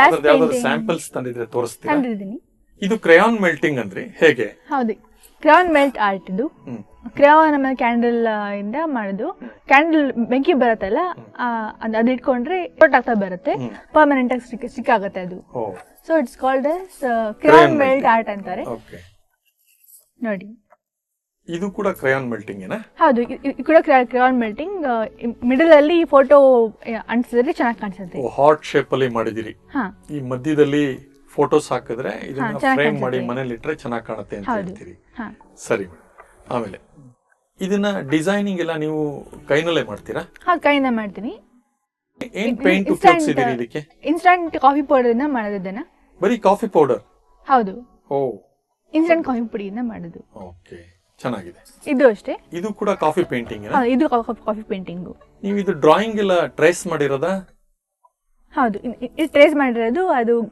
ಯಾವ್ದಾದ್ರು ಸ್ಯಾಂಪಲ್ಸ್ ತಂದಿದ್ರೆ ತೋರಿಸ್ತೀನಿ
ತಂದಿದ್ದೀನಿ.
ಇದು ಕ್ರಯಾನ್ ಮೆಲ್ಟಿಂಗ್ ಅಂದ್ರೆ ಹೇಗೆ?
ಹೌದು. ಕ್ರಯಾನ್ ಮೆಲ್ಟ್ ಆರ್ಟ್ ಇದು. ಕ್ರಯಾನ್ ಆಮೇಲೆ ಕ್ಯಾಂಡಲ್ ಇಂದ ಮಾಡೋದು. ಕ್ಯಾಂಡಲ್ ಬೆಂಕಿ ಬರುತ್ತಲ್ಲ ಅದ್ ಇಟ್ಕೊಂಡ್ರೆ ಕೊಟ್ ಆಗ್ತಾ ಬರುತ್ತೆ. ಪರ್ಮನೆಂಟ್ ಆಗಿ ಸ್ಟಿಕ್ ಸ್ಟಿಕ್ ಆಗುತ್ತೆ ಅದು so it's called crayon melt art ಅಂತಾರೆ. ನೋಡಿ.
ಇದು ಕೂಡ ಕ್ರಯಾನ್ ಮೆಲ್ಟಿಂಗ್ ಏನಾ
ಹೌದು ಇದು ಕೂಡ ಕ್ರಯಾನ್ ಮೆಲ್ಟಿಂಗ್ ಮಿಡಲ್ ಅಲ್ಲಿ ಫೋಟೋ ಅಂಟಿಸಿದ್ರೆ ಚೆನ್ನಾಗಿ ಕಾಣಿಸುತ್ತೆ.
ಹಾರ್ಟ್ ಶೇಪ್ ಅಲ್ಲಿ ಮಾಡಿದಿರಿ
ಹಾ.
ಈ ಮಧ್ಯದಲ್ಲಿ ಫೋಟೋಸ್ ಹಾಕಿದ್ರೆ ಇದನ್ನ ಫ್ರೇಮ್ ಮಾಡಿ. ಮನೇಲಿ ಇಟ್ರೆ ಚೆನ್ನಾಗಿ ಕಾಣುತ್ತೆ ಅಂತ ಹೇಳ್ತೀರಿ.
ಹಾ.
ಸರಿ ಆಮೇಲೆ ಇದನ್ನ ಡಿಸೈನಿಂಗ್ ಎಲ್ಲ ನೀವು ಕೈನಲ್ಲೇ ಮಾಡ್ತೀರಾ?
ಹಾ ಕೈನಲ್ಲೇ ಮಾಡ್ತೀನಿ.
ಏನ್ ಪೇಂಟ್ ಉಪಯೋಗಿಸಿದಿರಿ ಇದಕ್ಕೆ?
ಇನ್ಸ್ಟಂಟ್ ಕಾಫಿ ಪೌಡರ್ ಇಂದ ಮಾಡೋದನ್ನ
ಬರೀ ಕಾಫಿ ಪೌಡರ್?
ಹೌದು.
ಓ.
ಇನ್ಸ್ಟಂಟ್ ಕಾಫಿ ಪುಡಿಯಿಂದ ಮಾಡೋದು.
ಓಕೆ. ಚೆನ್ನಾಗಿದೆ.
ಇದು ಅಷ್ಟೇ?
ಇದು ಕೂಡ ಕಾಫಿ ಪೇಂಟಿಂಗ್
ಇದು ಕಾಫಿ ಪೇಂಟಿಂಗ್.
ನೀವು ಇದು ಡ್ರಾಯಿಂಗ್ ಎಲ್ಲ ಟ್ರೇಸ್ ಮಾಡಿರೋದ?
ಹೌದು ಇ- ಇ- ಇದು ಟ್ರೇಸ್ ಮಾಡಿರೋದು ಅದು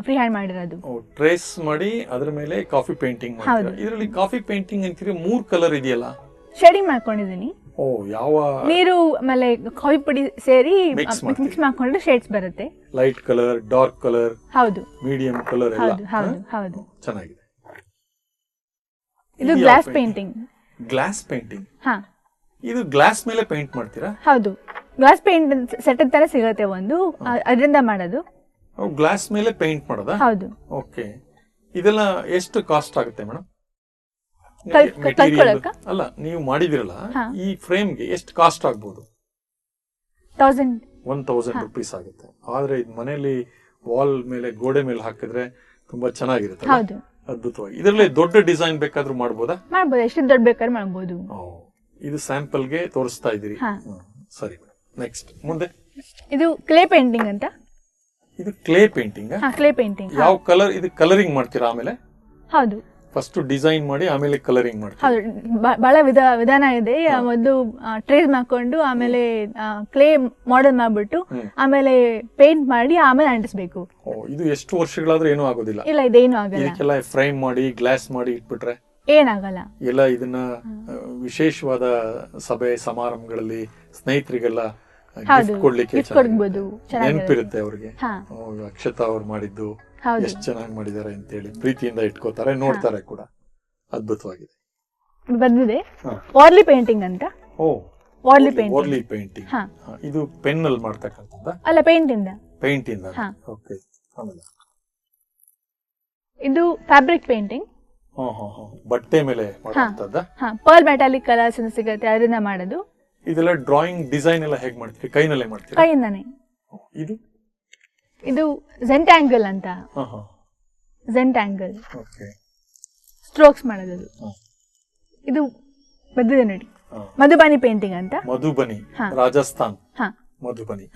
ಫ್ರೀ ಹ್ಯಾಂಡ್ ಮಾಡಿರೋದು.
ಟ್ರೇಸ್ ಮಾಡಿ ಅದ್ರ ಮೇಲೆ ಕಾಫಿ ಪೇಂಟಿಂಗ್
ಹೌದು.
ಇದರಲ್ಲಿ ಕಾಫಿ ಪೇಂಟಿಂಗ್ ಅಂತೀರಿ ಮೂರ್ ಕಲರ್ ಇದೆಯಲ್ಲ?
ಶೇಡಿಂಗ್ ಮಾಡ್ಕೊಂಡಿದ್ದೀನಿ.
ಓ ಯಾವ
ನೀರು ಆಮೇಲೆ ಕಾಫಿ ಪುಡಿ ಸೇರಿ
Mix ಮಾಡ್ತೀವಿ.
ಮಿಕ್ಸ್ ಮಾಡ್ಕೊಂಡ್ರೆ ಶೇಡ್ಸ್ ಬರುತ್ತೆ.
ಲೈಟ್ ಕಲರ್ ಡಾರ್ಕ್ ಕಲರ್
ಹೌದು.
ಮೀಡಿಯಂ ಕಲರ್ ಎಲ್ಲ.
ಹೌದು ಹೌದು ಹೌದು.
ಚೆನ್ನಾಗಿದೆ.
ಇದು ಗ್ಲಾಸ್ ಪೇಂಟಿಂಗ್
ಗ್ಲಾಸ್ ಪೇಂಟಿಂಗ್
ಹಾ.
ಇದು ಗ್ಲಾಸ್ ಮೇಲೆ ಪೇಂಟ್ ಮಾಡ್ತೀರಾ?
ಹೌದು. ಗ್ಲಾಸ್ ಪೇಂಟ್ ಸೆಟ್ ತರ ಸಿಗುತ್ತೆ ಒಂದು. ಅದರಿಂದ ಮಾಡೋದು.
ಗ್ಲಾಸ್ ಮೇಲೆ ಪೇಂಟ್ ಮಾಡೋದಾ?
ಹೌದು.
ಓಕೆ ಇದೆಲ್ಲ ಎಷ್ಟು ಕಾಸ್ಟ್ ಆಗುತ್ತೆ ಮೇಡಮ್ ಅಲ್ಲ ನೀವು ಮಾಡಿದಿರಲ್ಲ
ಈ
ಈ ಫ್ರೇಮ್ಗೆ ಎಷ್ಟು ಕಾಸ್ಟ್ ಆಗ್ಬೋದು?
ತೌಸಂಡ್
ಒನ್ ತೌಸಂಡ್ ರುಪೀಸ್ ಆಗುತ್ತೆ. ಆದ್ರೆ ಇದು ಮನೆಯಲ್ಲಿ ವಾಲ್ ಮೇಲೆ ಗೋಡೆ ಮೇಲೆ ಹಾಕಿದ್ರೆ ತುಂಬಾ ಚೆನ್ನಾಗಿರುತ್ತೆ ಅದ್ಭುತವಾಗಿ. ಇದರಲ್ಲಿ ದೊಡ್ಡ ಡಿಸೈನ್ ಬೇಕಾದ್ರೂ ಮಾಡ್ಬೋದಾ?
ಮಾಡ್ಬೋದು. ಎಷ್ಟು ದೊಡ್ಡ ಬೇಕಾದ್ರೆ ಮಾಡ್ಬೋದು.
ಇದು ಸ್ಯಾಂಪಲ್ಗೆ ತೋರಿಸ್ತಾ ಇದ್ದೀರಿ.
ಹಾ.
ಹ್ಮ್, ಸರಿ ನೆಕ್ಸ್ಟ್ ಮುಂದೆ?
ಇದು ಕ್ಲೇ ಪೇಂಟಿಂಗ್ ಅಂತ?
ಇದು ಕ್ಲೇ ಪೇಂಟಿಂಗ್
ಹಾ ಕ್ಲೇ ಪೇಂಟಿಂಗ್
ಯಾವ ಕಲರ್ ಇದು ಕಲರಿಂಗ್ ಮಾಡ್ತೀರಾ ಆಮೇಲೆ?
ಹೌದು.
ಫಸ್ಟ್ ಡಿಸೈನ್ ಮಾಡಿ ಆಮೇಲೆ ಕಲರಿಂಗ್ ಮಾಡಿ
ಹೌದು ಬಹಳ ವಿಧ ವಿಧಾನ ಇದೆ. ಮೊದಲು ಟ್ರೇಸ್ ಹಾಕೊಂಡು ಆಮೇಲೆ ಕ್ಲೇ ಮಾಡೆಲ್ ಮಾಡ್ಬಿಟ್ಟು ಆಮೇಲೆ ಪೇಂಟ್ ಮಾಡಿ ಆಮೇಲೆ ಅಂಟಿಸ್ಬೇಕು.
ಇದು ಎಷ್ಟು ವರ್ಷಗಳಾದ್ರೂ ಏನೂ ಆಗೋದಿಲ್ಲ.
ಇಲ್ಲ ಇದೇನು ಆಗಲ್ಲ.
ಇದಕ್ಕೆಲ್ಲ ಫ್ರೈಮ್ ಮಾಡಿ ಗ್ಲಾಸ್ ಮಾಡಿ ಇಟ್ಬಿಟ್ರೆ
ಏನಾಗಲ್ಲ
ಎಲ್ಲ ಇದನ್ನ ವಿಶೇಷವಾದ ಸಭೆ ಸಮಾರಂಭಗಳಲ್ಲಿ ಸ್ನೇಹಿತರಿಗೆಲ್ಲ ಕೊಡ್ಲಿಕ್ಕೆ ನೆನಪಿರುತ್ತೆ ಅವ್ರಿಗೆ. ಅಕ್ಷತಾ ಅವ್ರು ಮಾಡಿದ್ದು. ಎಷ್ಟು ಚೆನ್ನಾಗಿ ಮಾಡಿದ್ದಾರೆ ಅಂತೇಳಿ ಪ್ರೀತಿಯಿಂದ ಇಟ್ಕೋತಾರೆ ನೋಡ್ತಾರೆ ಕೂಡ. ಅದ್ಭುತವಾಗಿದೆ.
ಬಂದಿದೆ. ವಾರ್ಲಿ ಪೇಂಟಿಂಗ್ ಅಂತ?
ಓ
ವಾರ್ಲಿ ಪೇಂಟಿಂಗ್
ಓರ್ಲಿ ಪೇಂಟಿಂಗ್
ಹಾ.
ಇದು ಪೆನ್ ಅಲ್ಲಿ ಮಾಡ್ತಕ್ಕಂಥದ್ದ?
ಅಲ್ಲ ಪೇಂಟ್ ಇಂದ
ಪೇಂಟ್ ಇಂದ. ಓಕೆ ಆಮೇಲೆ.
ಇದು ಫ್ಯಾಬ್ರಿಕ್ ಪೇಂಟಿಂಗ್
ಹಾ ಹಾ ಹಾ. ಬಟ್ಟೆ ಮೇಲೆ ಮಾಡುವಂತದ್ದ
ಪರ್ಲ್ ಮೆಟಾಲಿಕ್ ಕಲರ್ಸ್ ಸಿಗುತ್ತೆ ಅದರಿಂದ ಮಾಡೋದು.
ಇದೆಲ್ಲ ಡ್ರಾಯಿಂಗ್ ಡಿಸೈನ್ ಎಲ್ಲ ಹೇಗ್ ಮಾಡ್ತೀರಿ? ಕೈನಲ್ಲೇ ಮಾಡ್ತೀರಾ?
ಕೈಯಿಂದಾನೆ.
ಇದು?
ಇದು ಝೆಂಟ್ಯಾಂಗಲ್ ಅಂತ. ಝೆಂಟ್
ಆಂಗಲ್
ಸ್ಟ್ರೋಕ್ಸ್ ಮಾಡೋದು. ಇದು ಬದ್ದಿದೆ ನೋಡಿ. ಮಧುಬನಿ ಪೇಂಟಿಂಗ್ ಅಂತ?
ಮಧುಬನಿ. ರಾಜಸ್ಥಾನ್.
ಹಾ.
ಮಧುಬನಿ.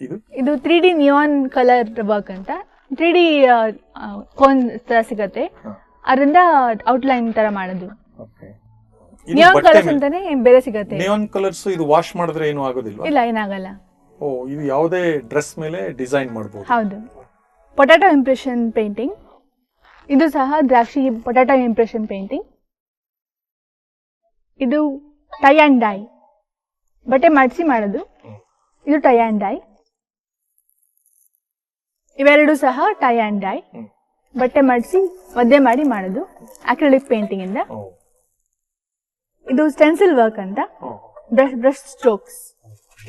ಇದು?
ಇದು three D neon colour work ಅಂತ. ತ್ರೀ ಡಿ ಕೋನ್ ತರ ಸಿಗತ್ತೆ. ಅದರಿಂದ ಔಟ್ಲೈನ್ ತರ ಮಾಡೋದು. ನಿಯಾನ್ ಕಲರ್ಸ್ ಅಂತಾನೆ ಬೇರೆ ಸಿಗತ್ತೆ.
ನಿಯಾನ್ ಕಲರ್ಸ್ ಇದು ವಾಶ್ ಮಾಡಿದ್ರೆ ಏನು ಆಗೋದಿಲ್ವಾ?
ಇಲ್ಲ ಏನಾಗಲ್ಲ.
ಓ ಇದು ಯಾವುದೇ ಡ್ರೆಸ್ ಮೇಲೆ ಡಿಸೈನ್ ಮಾಡಬಹುದು
ಹೌದು. Potato impression painting. ಇದು ಸಹ ದ್ರಾಕ್ಷಿ ಪೊಟ್ಯಾಟೊ ಇಂಪ್ರೆಷನ್ ಪೇಂಟಿಂಗ್. ಇದು ಟೈ ಆ್ಯಂಡ್ ಡೈ. ಬಟ್ಟೆ ಮಡಿಸಿ ಮಾಡೋದು. ಇದು ಟೈ ಆ್ಯಂಡ್ ಡೈ. ಇವೆರಡು ಸಹ ಟೈ ಆ್ಯಂಡ್ ಡೈ. ಬಟ್ಟೆ ಮಡಿಸಿ ಒದ್ದೆ ಮಾಡಿ ಮಾಡೋದು. ಅಕ್ರಿಲಿಕ್ ಪೇಂಟಿಂಗ್ ಇಂದ ಇದು ಸ್ಟೆನ್ಸಿಲ್ ವರ್ಕ್ ಅಂತ. Brush brush strokes.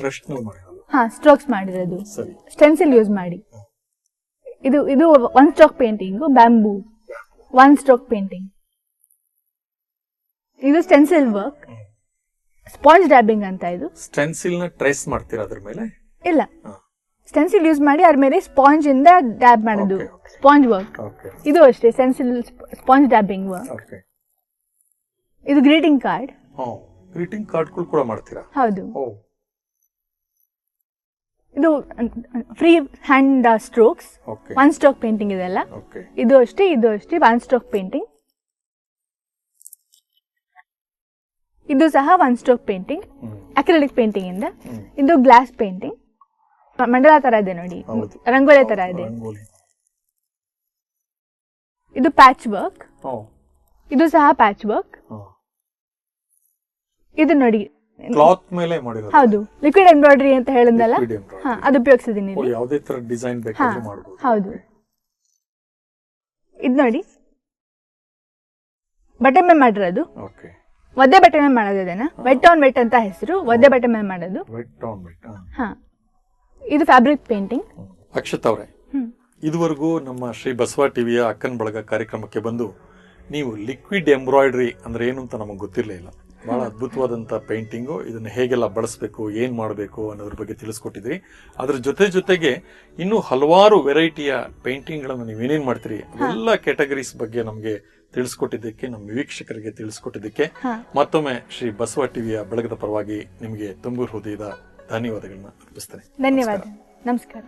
ಬ್ರಷ್ ಮಾಡಿರೋದು
ಹಾ ಸ್ಟ್ರೋಕ್ಸ್ ಮಾಡಿರೋದು
ಸರಿ.
ಸ್ಟೆನ್ಸಿಲ್ ಯೂಸ್ ಮಾಡಿ. ಇದು ಇದು one stroke painting bamboo one stroke painting ಇದು ಸ್ಟೆನ್ಸಿಲ್ ವರ್ಕ್ ಸ್ಪಾಂಜ್ ಡ್ಯಾಬಿಂಗ್ ಅಂತ ಇದು.
ಸ್ಟೆನ್ಸಿಲ್ನ ಟ್ರೇಸ್ ಮಾಡ್ತೀರಾ ಅದ್ರ ಮೇಲೆ?
ಇಲ್ಲ. ಸ್ಟೆನ್ಸಿಲ್ ಯೂಸ್ ಮಾಡಿ ಅದ್ರ ಮೇಲೆ ಸ್ಪಾಂಜ್ ಇಂದ ಡ್ಯಾಬ್ ಮಾಡೋದು. ಸ್ಪಾಂಜ್ ವರ್ಕ್ ಇದು ಅಷ್ಟೇ ಸ್ಟೆನ್ಸಿಲ್ ಸ್ಪಾಂಜ್ ಡ್ಯಾಬಿಂಗ್ ವರ್ಕ್ ಇದು ಗ್ರೀಟಿಂಗ್ ಕಾರ್ಡ್
ಗ್ರೀಟಿಂಗ್ ಕಾರ್ಡ್ ಕೂಡ ಮಾಡ್ತೀರಾ?
ಹೌದು. ಇದು free hand strokes one stroke painting ಇದೆಲ್ಲ ಇದು ಅಷ್ಟೇ ಇದು ಅಷ್ಟೇ ಒನ್ ಸ್ಟ್ರೋಕ್ ಪೇಂಟಿಂಗ್ ಇದು ಸಹ one stroke painting acrylic painting ಇಂದ. ಇದು ಗ್ಲಾಸ್ ಪೇಂಟಿಂಗ್ ಮಂಡಲ ತರ ಇದೆ ನೋಡಿ. ರಂಗೋಲಿ ತರ ಇದೆ. ಇದು ಪ್ಯಾಚ್ ವರ್ಕ್ ಇದು ಸಹ ಪ್ಯಾಚ್ ವರ್ಕ್ ಇದು ನೋಡಿ
ಕ್ಲಾತ್ ಮೇಲೆ ಮಾಡಿರೋದು.
ಹೌದು ಲಿಕ್ವಿಡ್ ಎಂಬ್ರಾಯ್ಡ್ರಿ ಅಂತ ಹೇಳಿದ್ನಲ್ಲ?
Liquid embroidery.
ಹಾ ಅದು ಉಪಯೋಗಿಸಿದೀನಿ
ಓ, ಯಾವುದೇ ತರ ಡಿಸೈನ್
ಹಾ
ಬೇಕಾದ್ರೂ ಮಾಡಬಹುದು
ಹೌದು ಇದು ನೋಡಿ. ಬಟ್ಟೆ ಮೇಲೆ ಮಾಡಿರೋದು
ಓಕೆ
ಒದ್ದೆ ಬಟ್ಟೆ ಮೇಲೆ ಮಾಡೋದು ಇದನ್ನ ವೆಟ್ ಆನ್ ವೆಟ್ ಅಂತ ಹೆಸರು. ಒದ್ದೆ ಬಟ್ಟೆ ಮೇಲೆ ಮಾಡೋದು.
ವೆಟ್ ಆನ್ ವೆಟ್
ಹಾ. ಇದು ಫ್ಯಾಬ್ರಿಕ್ ಪೇಂಟಿಂಗ್
ಅಕ್ಷತ್ ಅವರೇ
ಹ್ಮ್.
ಇದುವರೆಗೂ ನಮ್ಮ ಶ್ರೀ ಬಸವ ಟಿವಿಯ ಅಕ್ಕನ್ ಬಳಗ ಕಾರ್ಯಕ್ರಮಕ್ಕೆ ಬಂದು ನೀವು ಲಿಕ್ವಿಡ್ ಎಂಬ್ರಾಯ್ಡ್ರಿ ಅಂದ್ರೆ ಏನು ಅಂತ ನಮಗೆ ಗೊತ್ತಿರಲೇ ಇಲ್ಲ. ಬಹಳ ಅದ್ಭುತವಾದಂತ ಪೇಂಟಿಂಗು. ಇದನ್ನ ಹೇಗೆಲ್ಲ ಬಳಸಬೇಕು ಏನ್ ಮಾಡಬೇಕು ಅನ್ನೋದ್ರ ಬಗ್ಗೆ ತಿಳಿಸ್ಕೊಟ್ಟಿದ್ರಿ ಅದ್ರ ಜೊತೆ ಜೊತೆಗೆ ಇನ್ನು ಹಲವಾರು ವೆರೈಟಿಯ ಪೇಂಟಿಂಗ್ಗಳನ್ನು ನೀವು ಏನೇನ್ ಮಾಡ್ತೀರಿ ಎಲ್ಲ ಕ್ಯಾಟಗರೀಸ್ ಬಗ್ಗೆ ನಮಗೆ ತಿಳಿಸ್ಕೊಟ್ಟಿದ್ದಕ್ಕೆ ನಮ್ಮ ವೀಕ್ಷಕರಿಗೆ ತಿಳಿಸ್ಕೊಟ್ಟಿದ್ದಕ್ಕೆ. ಮತ್ತೊಮ್ಮೆ ಶ್ರೀ ಬಸವ ಟಿವಿಯ ಬೆಳಗದ ಪರವಾಗಿ ನಿಮಗೆ ತುಂಬು ಹೃದಯದ ಧನ್ಯವಾದಗಳನ್ನ ಅರ್ಪಿಸ್ತೇನೆ.
ಧನ್ಯವಾದ. ನಮಸ್ಕಾರ.